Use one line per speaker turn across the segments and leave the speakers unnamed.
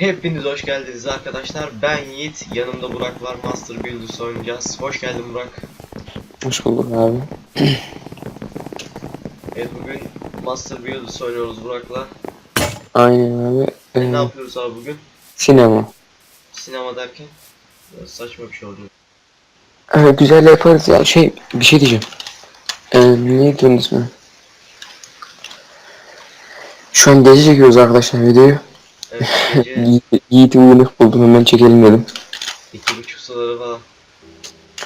Hepiniz hoş geldiniz arkadaşlar. Ben Yiğit. Yanımda Burak var. Master Builders oynayacağız. Hoş geldin Burak.
Hoş bulduk abi.
Evet bugün Master Builders oynuyoruz Burak'la.
Aynen abi.
E,
Ee,
ne yapıyoruz abi bugün?
sinema.
Sinema derken? Biraz saçma bir şey oldu.
Ee, güzel yaparız ya. Şey bir şey diyeceğim. Ee, neydi onun ismi? Şu an gece çekiyoruz arkadaşlar videoyu.
Evet gece
Yiğit- Yiğit'i uyanık buldum hemen çekelim dedim.
iki buçuk suları falan.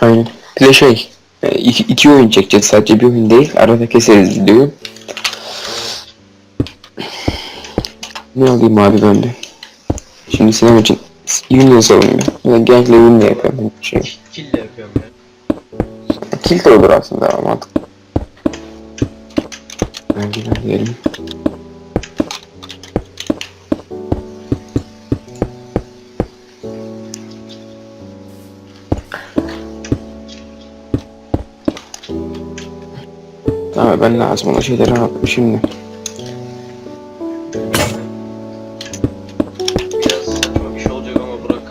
Aynen. Bir de şey. e, iki, iki oyun çekeceğiz sadece bir oyun değil. Arada keseriz videoyu. Ne alayım abi ben de? Şimdi sinema için Union alalım ya. Ya Gang'le Union yapıyorum. ben Şey.
Kille yapıyorum ya.
Kill de olur aslında ama mantıklı. Bence diyelim. Tamam ben lazım olan şeyleri aldım şimdi.
Biraz saçma bir şey olacak ama Burak.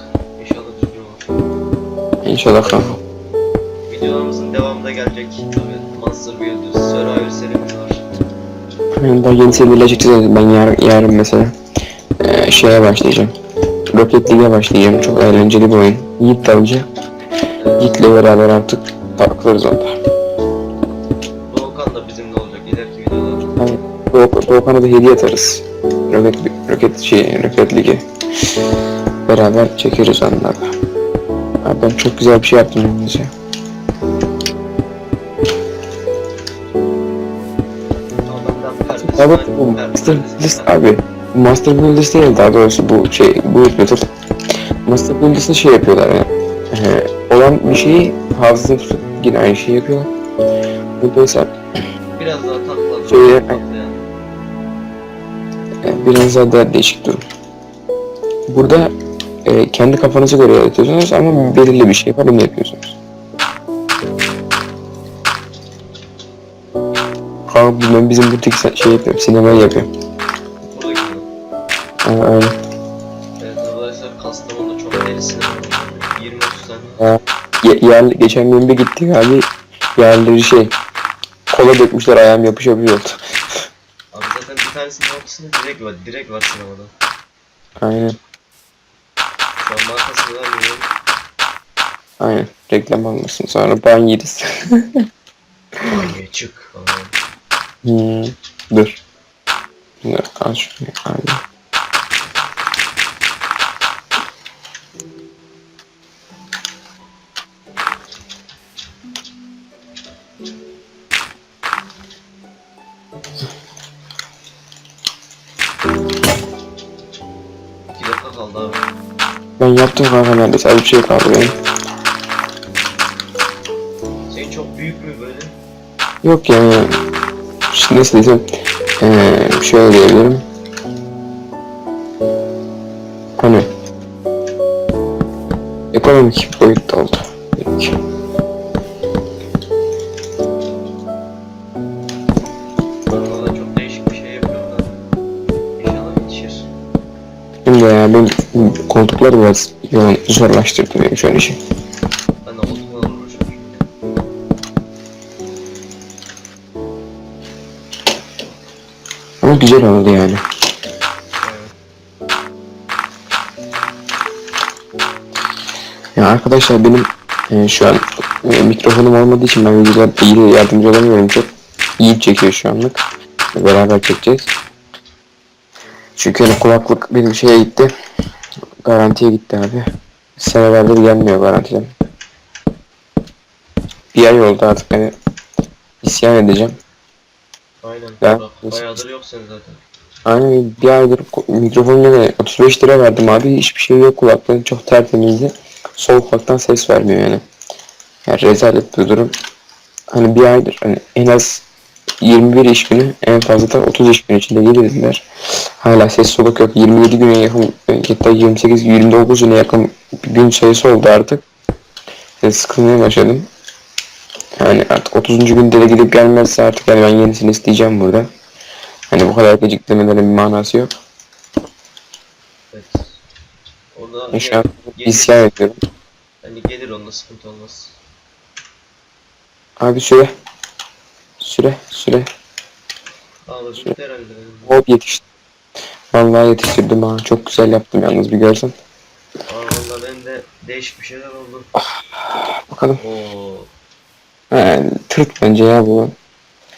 İnşallah düzgün olur.
İnşallah kanka.
Videolarımızın devamı da gelecek. Tabii Master Builders, Survivor serimiz var.
Ben daha yeni serilerle çekeceğiz. Ben yar, yarın mesela eee, şeye başlayacağım. Rocket League'e başlayacağım. Çok eğlenceli bir oyun. Yiğit de alacak. Yiğit'le beraber artık takılırız onda. Doğukan'a da hediye atarız. Rocket, Rocket şey, Rocket League. Beraber çekeriz onlarla. Abi ben çok güzel bir şey yaptım yalnız ya. Abi bu Master. Builders abi. Master Builders değil daha doğrusu bu şey bu method. Master Builders'da şey yapıyorlar yani. Ee, olan bir şeyi hafızada tutup yine aynı şeyi yapıyorlar. Burada ise
Biraz daha takla.
Şöyle- biraz daha da değişik durum. Burada e, kendi kafanıza göre yaratıyorsunuz ama belirli bir şey var onu yapıyorsunuz. Kanka ben bizim se- şey yapıyorum, sinemayı yapıyorum.
Buradaki mi?
Aa, aynen.
Evet arkadaşlar Kastamonu'da çok deli sinema var. 20-30 tane.
Ye- yer, geçen gün bir gittik abi, yerleri şey, kola dökmüşler ayağım.
Abi zaten bir tanesinin ortasında direkt var. Direkt var sinemada.
Aynen,
Şu an markasını vermiyorum.
aynen. Reklam almasın sonra ban yeriz.
Banyoya çık falan.
hmm, dur. Dur, al şunu abi. Ben yaptım kanka neredeyse az bir şey kaldı benim.
Senin çok büyük mü böyle?
Yok yani işte nasıl desem eee şöyle diyebilirim. Hani ekonomik boyutta oldu. Koltuklar biraz yoğun zorlaştırdı benim şöyle şey.
Ben de uğraşıyorum şimdi.
Ama güzel oldu yani. Ya arkadaşlar benim e, şu an e, mikrofonum olmadığı için ben videolarda iyi yardımcı olamıyorum çok. İyi çekiyor şu anlık. Beraber çekeceğiz. Çünkü hani kulaklık benim şeye gitti. Garantiye gitti abi. Senelerdir gelmiyor garantiden. Bir ay oldu artık hani isyan edeceğim.
Aynen.
Ben-
bayağıdır yok senin zaten.
Aynen bir aydır ko- mikrofon yerine 35 lira verdim abi. Hiçbir şey yok kulaklığın çok tertemizdi. Sol kulaktan ses vermiyor yani. Yani rezalet bir durum. Hani bir aydır hani en az 21 iş günü en fazla da 30 iş günü içinde gelirdiler. Hala ses soluk yok. 27 güne yakın hatta 28 29 güne yakın bir gün sayısı oldu artık. Yani sıkılmaya başladım. Yani artık 30. günde de gidip gelmezse artık yani ben yenisini isteyeceğim burada. Hani bu kadar geciktirmelerin bir manası yok.
Evet.
Ben şu an
gelir,
isyan ediyorum.
hani gelir onda sıkıntı olmaz.
Abi süre. Süre. Süre.
Bitti herhalde.
Hop yetişti. Vallahi yetiştirdim ha. Çok güzel yaptım yalnız bir görsen.
Aa valla ben de değişik bir şeyler oldu.
Bakalım.
Oo.
He, tırt bence ya bu.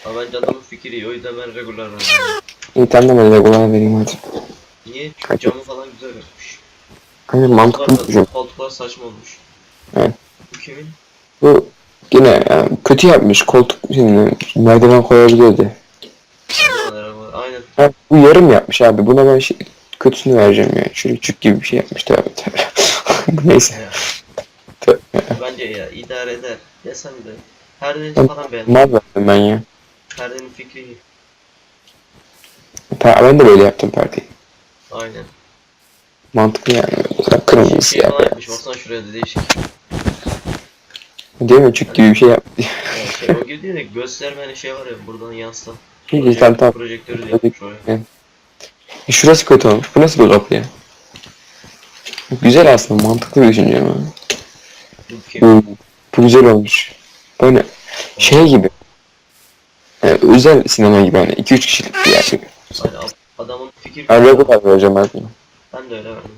Ama bence adamın fikri iyi o yüzden ben regular verdim.
İyi tamam hadi kulağına vereyim hadi.
Niye? Çünkü camı falan güzel yapmış.
Aynen mantıklı
Koltuklar,
bir
da, koltuklar saçma olmuş.
Evet.
Bu kimin?
Bu yine yani kötü yapmış koltuk şimdi merdiven koyabiliyordu.
Merhaba. Aynen.
Ha, bu yarım yapmış abi. Buna ben şey, kötüsünü vereceğim ya. Çürükçük gibi bir şey yapmış tabii tabii. Neyse.
Ya, bence ya idare eder. Desem de. Perdenin
Ben-
falan beğendim.
Mal verdim ben ya.
Perdenin fikri iyi.
Ben de böyle yaptım perdeyi.
Aynen.
Mantıklı yani. Kırmızı siyah.
yapmış. Baksana şuraya da değişik.
Değil mi? Çük gibi bir şey yaptı.
Yani şey, o gibi değil de gösterme şey var ya buradan yansıtan.
İyi tamam tamam.
Projektörü de yapmış oraya.
E, Şurası kötü olmuş. Bu nasıl bir kapı ya? Güzel aslında. Mantıklı bir düşünce ama.
Bu?
Bu, güzel olmuş. Böyle şey gibi. Yani özel sinema gibi hani 2-3 kişilik bir yer gibi.
Hani ad- adamın fikri
Ben regular vereceğim ben bunu.
Ben de öyle verdim.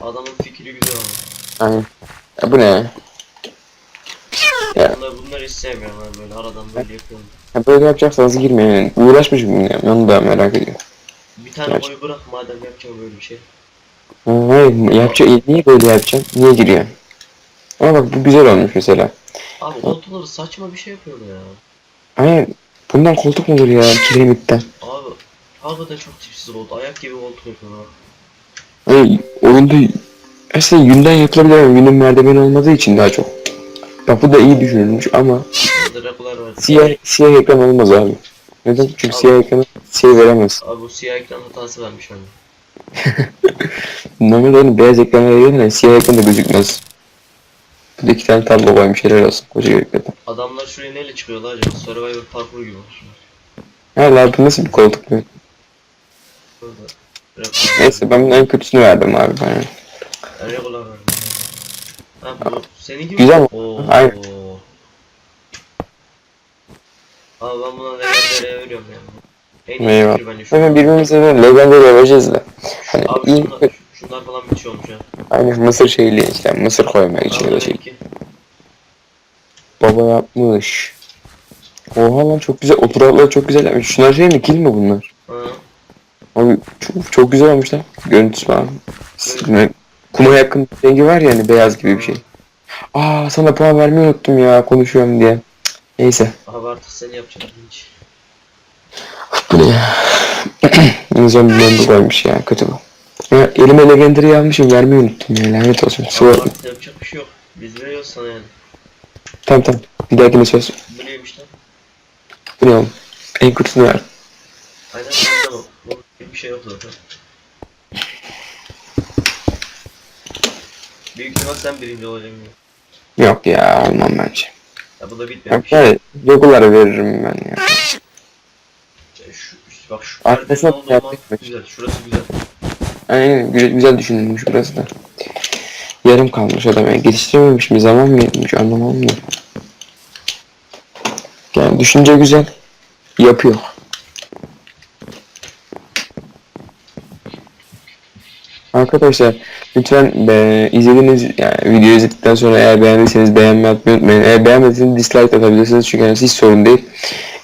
Adamın fikri güzel ama.
Aynen. Ya bu ne ya? Ya.
Bunlar, bunları hiç sevmiyorum ben böyle aradan böyle yapıyorum.
ya böyle yapacaksanız girmeyin. Yani. Uğraşmışım bunu ya. Onu da merak ediyorum.
Bir tane
Gerçi-
boy bırak madem yapacağım böyle bir şey.
Ha, Hayır, yapacak, niye böyle yapacaksın? Niye giriyorsun? Ama bak bu güzel olmuş mesela.
Abi koltukları saçma bir şey yapıyor ya.
Hayır, bundan koltuk mu olur ya kiremitten?
Abi harbiden çok tipsiz oldu. Ayak gibi koltuk yapıyor ha.
Hayır, oyunda aslında yünden yapılabilir ama yünün merdiveni olmadığı için daha çok. Bak bu da iyi düşünülmüş ama
var.
siyah, siyah ekran olmaz abi. Neden? Çünkü
Abi.
siyah ekranı siyah veremez.
Abi bu siyah ekran hatası vermiş hani.
Normalde hani beyaz ekran veriyor da siyah ekran da gözükmez. Bu da iki tane tablo koymuş helal olsun koca göklerden.
Adamlar şuraya neyle çıkıyorlar acaba? Survivor parkur gibi olmuş.
Hala bu nasıl bir koltuk.
Regular
Neyse ben bunun en kötüsünü verdim abi bana.
Ben regular verdim. Ha bu senin gibi
Güzel mi?
Oo.
Aynen.
Abi ben buna legendary'e veriyorum yani. En
Eyvah.
bence şu.
Hemen birbirimize de legendary vereceğiz de. Hani
Abi
iyi,
şunlar, şunlar falan bir şey olmuş ha.
hani mısır şeyli işte mısır koymak için ya da şey. Baba yapmış. Oha lan çok güzel oturaklar çok güzel yapmış. Şunlar şey mi kil mi bunlar?
Ha.
Abi çok, çok güzel olmuş lan. Görüntüsü falan. Kuma yakın rengi var ya hani beyaz gibi bir şey. Aa sana puan vermeyi unuttum ya konuşuyorum diye. Neyse.
Abi artık seni yapacağım hiç.
Bu ne ya? Zombi membu koymuş ya kötü bu. Ya elime legendary almışım vermeyi unuttum ya lanet olsun.
Abi artık yapacak bir şey yok. Biz veriyoruz sana yani.
tamam tamam. Bir dahakine söz.
Bu neymiş lan?
Bu ne oğlum? En kötüsünü ver.
Aynen bu. Bu bir şey yok zaten. Büyük ihtimal sen birinci olacaksın.
Yok ya almam bence.
Ya bu da
Yok
bitmemiş.
yani regular veririm ben ya.
Ya Şu, bak şu
Arkasına yaptık
güzel. Şurası güzel.
Aynen güzel, güzel düşünülmüş burası da. Yarım kalmış adam yani geliştirememiş mi zaman mı yetmiş anlamadım da. Yani düşünce güzel. Yapıyor. Arkadaşlar lütfen be, izlediğiniz yani video izledikten sonra eğer beğendiyseniz beğenmeyi atmayı unutmayın. Eğer beğenmediyseniz dislike atabilirsiniz çünkü yani hiç sorun değil.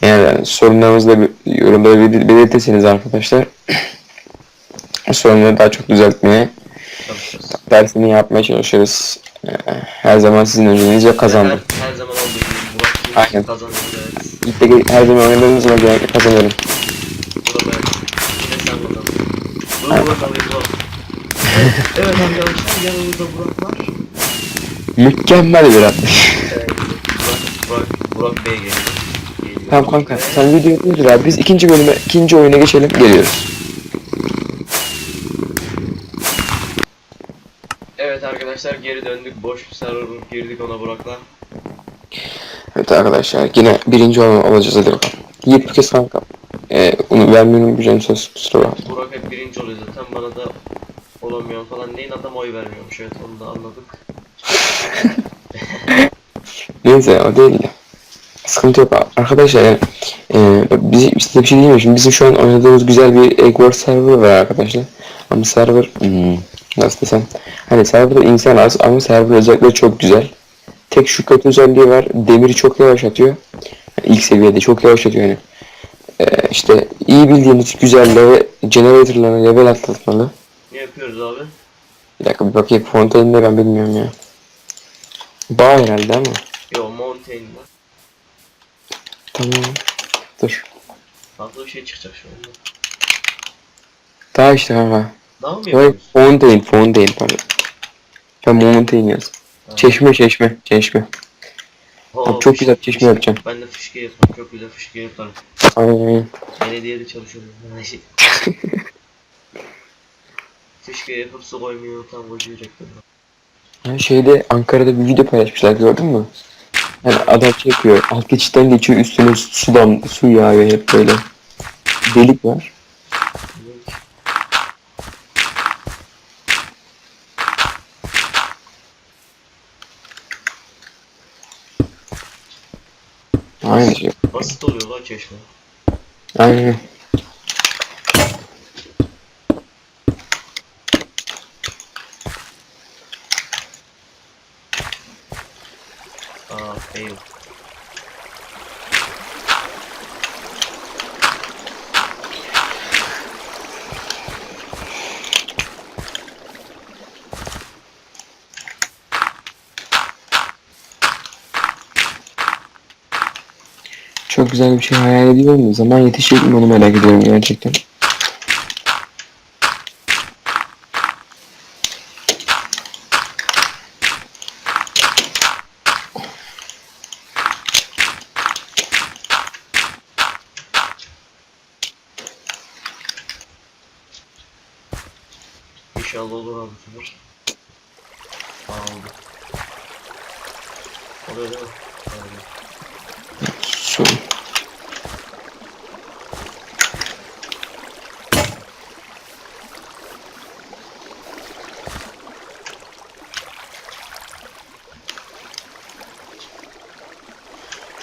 Yani sorunlarınızı da yorumlara belir- belirtirseniz arkadaşlar sorunları daha çok düzeltmeye dersini yapmaya çalışırız. Ee, Her zaman sizin önceliğinizle kazandım.
Her, her zaman olduğu gibi Burak
Aynen.
Aynen. kazandı. Evet.
İlk de ge- her zaman oynadığımız zaman genellikle kazanırım.
Burak evet. Yine sen Burak alayım Burak. Evet, arkadaşlar yanımızda Burak var.
Mükemmel bir atış.
Evet, Burak, Burak, Burak Bey geliyor. geliyor.
tamam kanka sen videoyu durdur abi. Biz ikinci bölüme, ikinci oyuna geçelim. Geliyoruz.
Evet arkadaşlar geri döndük. Boş bir server girdik ona Burak'la.
Evet arkadaşlar yine birinci ol olacağız hadi bakalım. Bir kez kanka. Ee, onu vermeyi unutmayacağım söz kusura bakma.
Burak hep birinci oluyor zaten bana da o olamıyorum falan deyin adam oy vermiyormuş evet onu da anladık.
Neyse o değil de. Sıkıntı yok arkadaşlar yani e, bizi, size bir şey diyeyim mi? Şimdi bizim şu an oynadığımız güzel bir Egg Wars server var arkadaşlar. Ama server hmm, nasıl desem hani serverda insan az ama server özellikle çok güzel. Tek şu kötü özelliği var demiri çok yavaş atıyor. Yani ilk seviyede çok yavaş atıyor yani. E, işte iyi bildiğiniz güzel level, generatorlarına level atlatmalı.
Ne yapıyoruz abi?
Bir dakika bir bakayım fontaininde ben bilmiyorum ya. Bağ herhalde ama.
Yo mountain var.
Tamam. Dur.
Farklı bir şey çıkacak şu anda.
Daha işte kanka.
Daha mı
Yok
yapıyoruz?
Fountain, Fountain pardon. Ben Mountain yaz.
Ha.
Çeşme, çeşme, çeşme.
Oo,
Abi çok
fış-
güzel çeşme yapacağım.
Ben de fışkı yaparım. Çok güzel fışkı yaparım.
Aynen.
Belediyede çalışıyorum. Şey. fışkı yapıp su koymuyor. Tam koca yürekten.
Ya şeyde Ankara'da bir video paylaşmışlar gördün mü? Yani adam şey yapıyor, alt geçitten geçiyor üstüne sudan su yağıyor hep böyle. Delik var. Aynı şey.
Basit oluyor lan çeşme.
Aynen.
Aa fail.
Çok güzel bir şey hayal ediyorum da zaman yetişecek mi onu merak ediyorum gerçekten.
İnşallah olur abi bu sefer. Aa oldu. Oluyor değil mi? Oluyor.
Su.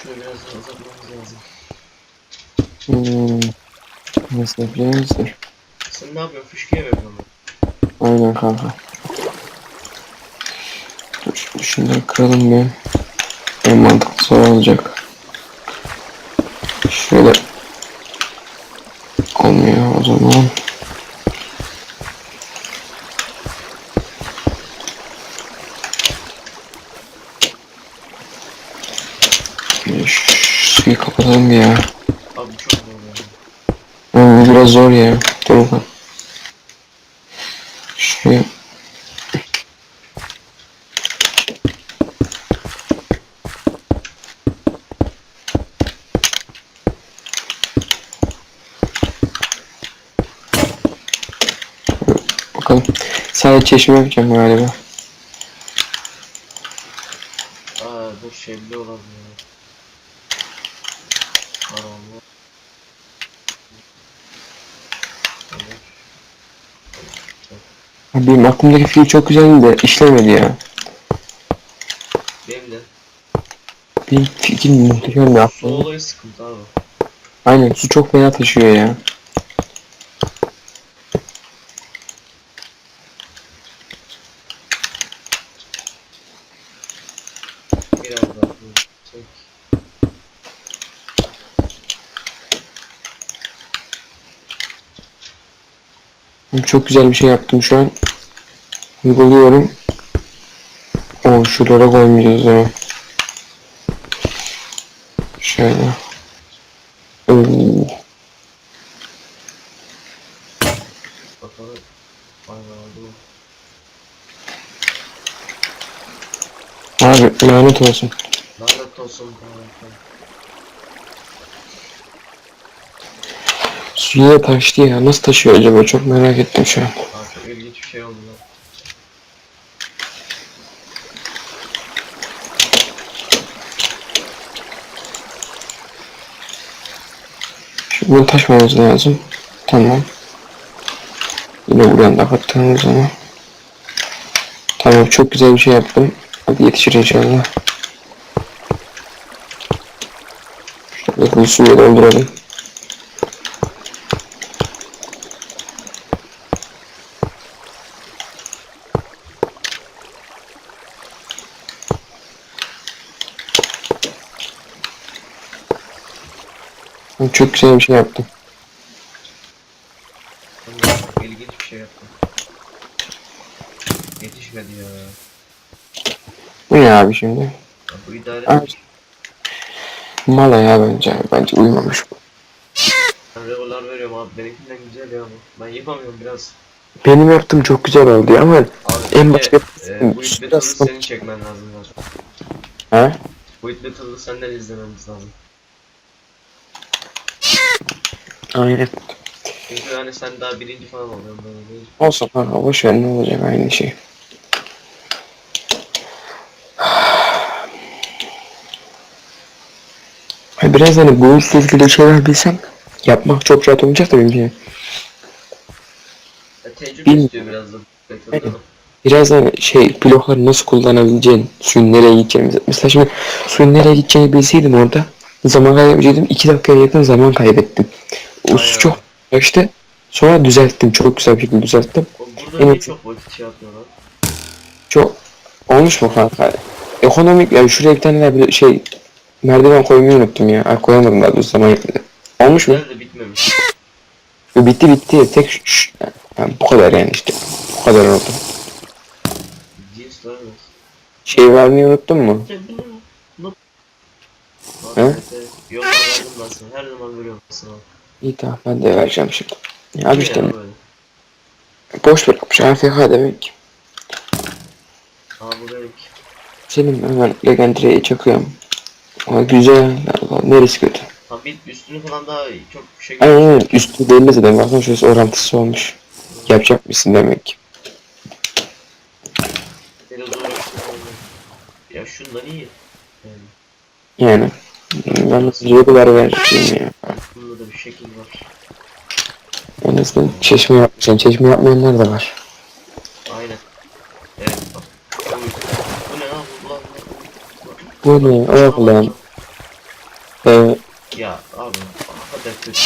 Şöyle biraz azaltmamız lazım.
Hmm. Nasıl yapacağız? Dur.
Sen ne yapıyorsun? Fışkıya mı yapıyorsun?
Aynen kanka. Dur şunları kıralım bir. En mantıklısı olacak. Şöyle. Olmuyor o zaman. Bir şu Suyu kapatalım bir ya.
Abi çok zor yani.
Oğlum bu biraz zor ya. Dur bakalım. Şuraya. Bakalım. Sadece çeşme yapacağım galiba.
Aa şey bile olabilir. Karanlık. Evet.
Benim aklımdaki fikir çok güzeldi de işlemedi ya.
Benim de.
Benim fikrim muhteşem bir
Su olayı sıkıntı abi.
Aynen su çok fena taşıyor ya.
Biraz daha. Çek.
Çok güzel bir şey yaptım şu an. Uyguluyorum. O şuralara koymayacağız o zaman. Şöyle. Oo. Abi lanet olsun.
Lanet olsun. kanka.
Suya taştı ya. Nasıl taşıyor acaba? Çok merak ettim şu an.
Aa, çok ilginç bir şey oldu lan.
Şimdi bunu taşmamız lazım. Tamam. Yine buradan da kattığımız zaman. Tamam çok güzel bir şey yaptım. Hadi yetişir inşallah. Şöyle suyu dolduralım. Çok güzel bir şey yaptım.
İlginç bir şey yaptım. Yetişmedi ya.
Bu ne abi şimdi?
ya bu idare
Abi. Mala ya bence. Bence uyumamış bu.
Ben revolar veriyorum abi. Benimkinden güzel ya bu. Ben yapamıyorum biraz.
Benim yaptığım çok güzel oldu ama
Abi
En
bir de,
başta-
e, bu it
Biraz
battle'ı senin çekmen lazım biraz.
ha?
Bu it battle'ı senden izlememiz lazım.
Aynen.
Çünkü hani sen daha birinci falan oluyorsun böyle değil.
Olsun kanka boş ver ne olacak aynı şey. Biraz hani bu işle ilgili şeyler bilsem yapmak çok rahat olacak da benim için.
Ya, tecrübe
Bil-
istiyor biraz da.
Aynen. Biraz hani şey blokları nasıl kullanabileceğin, suyun nereye gideceğini. Mesela şimdi suyun nereye gideceğini bilseydim orada zaman kaybedecektim. 2 dakikaya yakın zaman kaybettim. O su çok başta sonra düzelttim. Çok güzel bir şekilde düzelttim.
Burada niye
Evet.
çok vakit şey yapıyorlar?
Çok olmuş mu kanka? Ekonomik yani şuraya bir tane daha bir şey merdiven koymayı unuttum ya. Ay, koyamadım daha doğrusu zaman yetmedi. Olmuş mu?
Nerede bitmemiş?
Yo, Bitti bitti. Tek şu, şu- yani bu kadar yani işte. Bu kadar oldu.
Cins var mı?
Şey vermeyi unuttun mu?
Bu ne? Bu-
He?
Yok ben verdim ben sana. Her zaman veriyorum sana.
İyi tamam ben de vereceğim şimdi. Ya abi işte boş bırakmış AFK demek.
Aa bu demek.
Senin hemen Legendary'e çakıyorum. Ama güzel. Allah, neresi kötü?
Tam bir üstünü falan daha. Çok şey
Aynen aynen üstü belli zaten. Bakın şurası orantısı olmuş. Yapacak mısın demek.
Uğraştım. Ya şundan iyi. Yani
Yani. Ben regular vereceğim ya.
bunda da bir şekil var.
En azından çeşme yapmışsın. Çeşme yapmayanlar da var.
Aynen. Evet bak. Bu ne lan? Bu
ne? Oğlum. Ee,
Ya abi. Kadar kötü.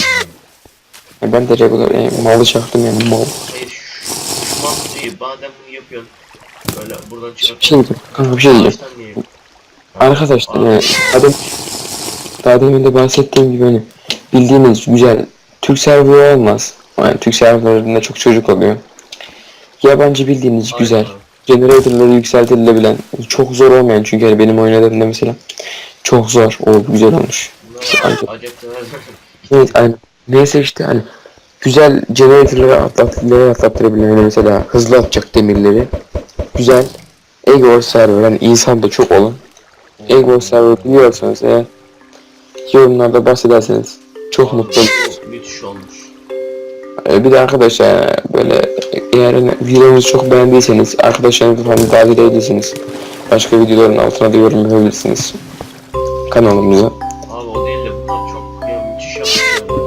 yani.
ben de regular e, malı çaktım yani mal.
Hayır şu, şu mantığı madem bunu yapıyorsun. Böyle buradan çıkart.
Şimdi kanka bir şey diyeceğim.
Baştan niye?
Arkadaşlar yani adam daha demin de bahsettiğim gibi hani bildiğiniz güzel Türk serverı olmaz. Yani Türk serverlarında çok çocuk oluyor. Yabancı bildiğiniz güzel. Generatorları yükseltilebilen, çok zor olmayan çünkü hani benim oynadığımda mesela çok zor. O güzel olmuş. Evet aynen. Neyse işte hani güzel generatorları atlattıkları atlattırabilen hani mesela hızlı atacak demirleri. Güzel. Ego server hani insan da çok olan. Ego server biliyorsanız eğer yorumlarda bahsederseniz çok mutlu oluruz.
Müthiş olmuş.
Ee, Bir de arkadaşlar böyle eğer videomuzu çok beğendiyseniz arkadaşlarınızı falan davet edebilirsiniz. Başka videoların altına da yorum yapabilirsiniz. Kanalımıza.
Abi o değil de bunlar çok ya, müthiş yapmışlar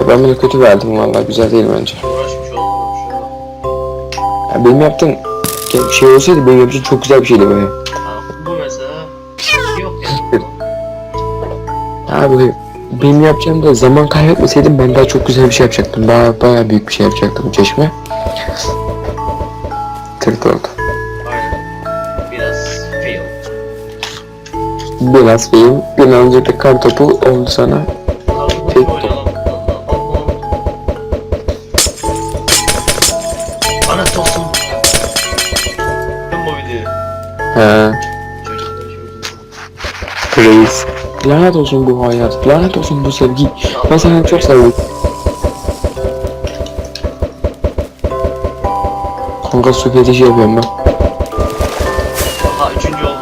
ya.
Ben bunu kötü verdim vallahi güzel değil bence.
Uğraşmış olmamış ya.
Ya benim yaptığım şey olsaydı benim yaptığım çok güzel bir şeydi böyle.
Ha, bu mesela yok yani.
Abi benim yapacağım da zaman kaybetmeseydim ben daha çok güzel bir şey yapacaktım. Baya baya büyük bir şey yapacaktım çeşme. Tırt oldu.
Biraz fail.
Biraz film, birazcık da kar topu oldu sana. Tek
tosun. Ben bu videoyu. Çocuklar şimdi.
reis. Lanet olsun bu hayat, lanet olsun bu sevgi. Ben seni çok seviyorum. Kanka su fetişi yapıyorum ben.
Aha üçüncü oldum.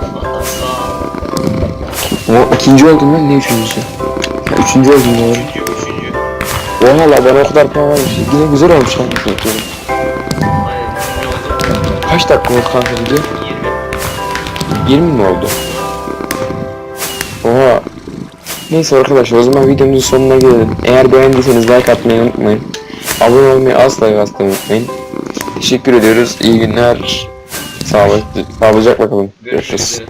O ikinci oldum ben ne üçüncüsü? Ya, üçüncü oldum doğru.
Üçüncü, üçüncü.
Oha la bana o kadar puan vermiş. Yine güzel olmuş lan. Kaç dakika oldu kanka video?
20.
20 mi oldu? Neyse arkadaşlar o zaman videomuzun sonuna gelelim. Eğer beğendiyseniz like atmayı unutmayın. Abone olmayı asla asla unutmayın. Teşekkür ediyoruz. İyi günler. Sağlıcakla kalın. Görüşürüz.
üzere.